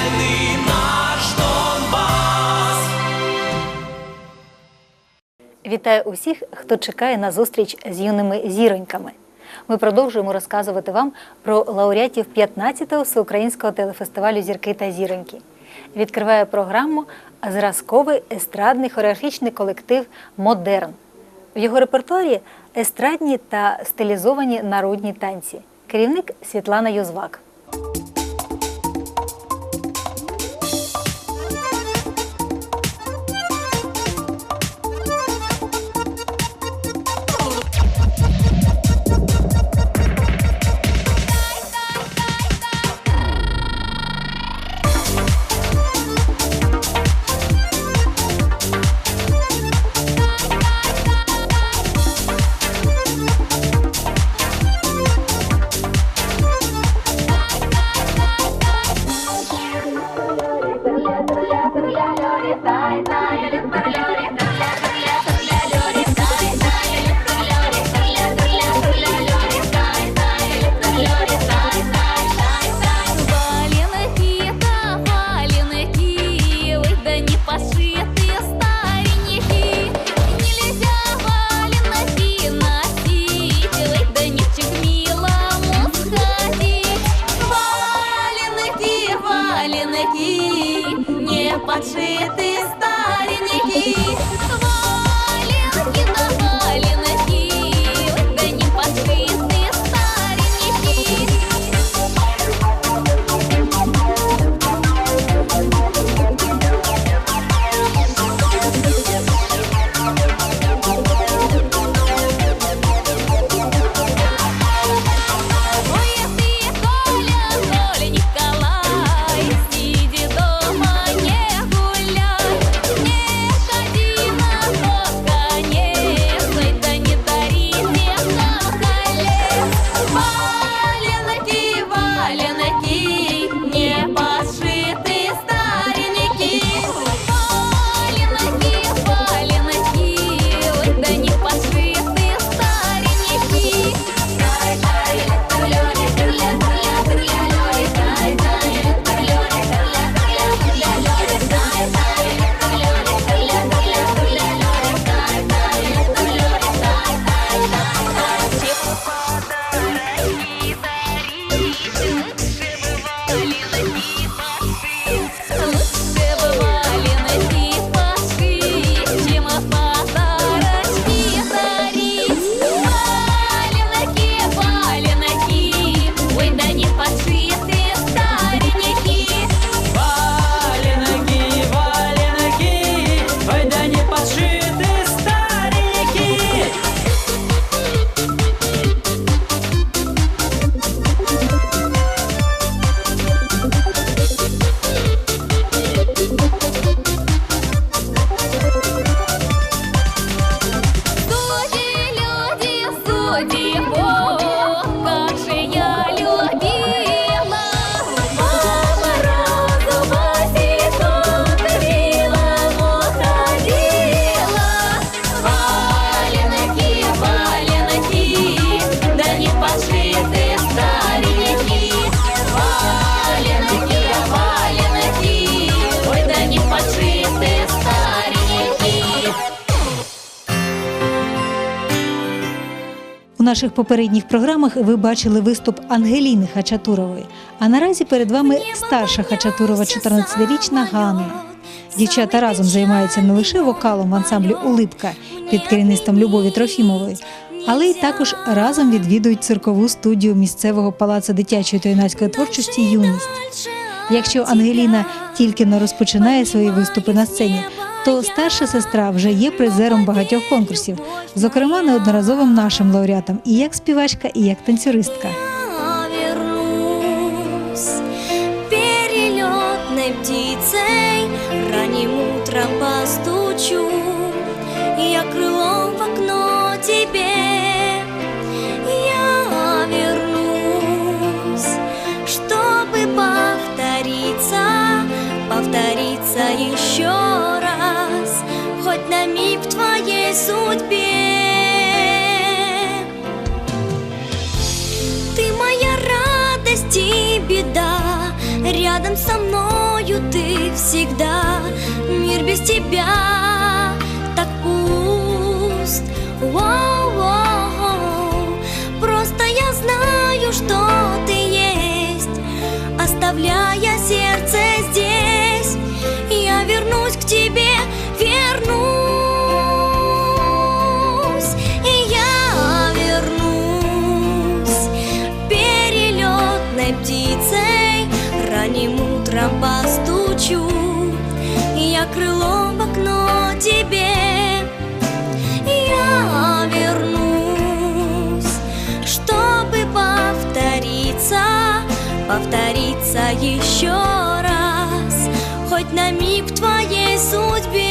вільний наш Донбас. Вітаю усіх, хто чекає на зустріч з юними зіроньками. Ми продовжуємо розказувати вам про лауреатів 15-го всеукраїнського телефестивалю Зірки та зіроньки. Відкриває програму зразковий естрадний хореографічний колектив Модерн. В його репертуарі естрадні та стилізовані народні танці. Керівник Світлана Юзвак. Наших попередніх програмах ви бачили виступ Ангеліни Хачатурової. А наразі перед вами старша Хачатурова, 14-річна Ганна. Дівчата разом займаються не лише вокалом в ансамблі Улипка під керівництвом Любові Трофімової, але й також разом відвідують циркову студію місцевого палацу дитячої та юнацької творчості Юність. Якщо Ангеліна тільки не розпочинає свої виступи на сцені, то старша сестра вже є призером багатьох конкурсів, зокрема неодноразовим нашим лауреатом і як співачка, і як танцюристка. рядом со мною ты всегда. Мир без тебя так пуст. Просто я знаю, что ты есть, оставляя сердце здесь. Я вернусь к тебе. повторится еще раз Хоть на миг в твоей судьбе.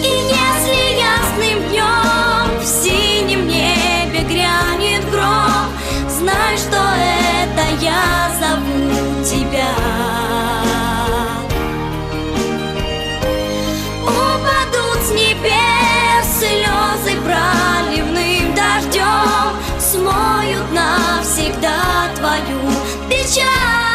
И если ясным днем в синем небе грянет гром Знай, что это future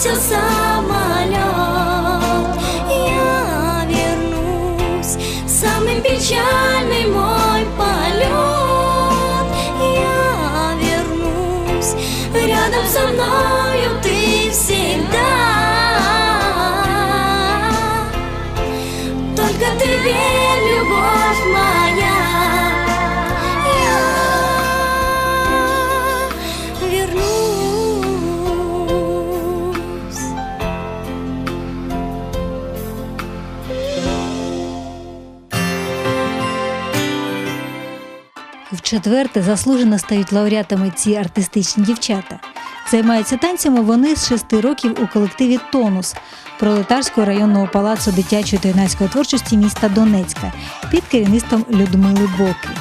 Все самолет Я вернусь, самый печальный мой полет Я вернусь, рядом со мною ты всегда. Только ты веришь Вчетверте заслужено стають лауреатами ці артистичні дівчата. Займаються танцями вони з шести років у колективі Тонус пролетарського районного палацу дитячої та юнацької творчості міста Донецька під керівництвом Людмили Боки.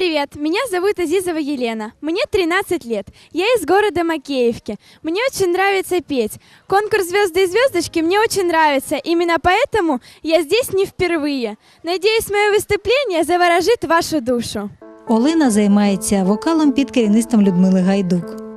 привет! Меня зовут Азизова Елена. Мне 13 лет. Я из города Макеевки. Мне очень нравится петь. Конкурс «Звезды и звездочки» мне очень нравится. Именно поэтому я здесь не впервые. Надеюсь, мое выступление заворожит вашу душу. Олена займається вокалом під керівництвом Людмили Гайдук.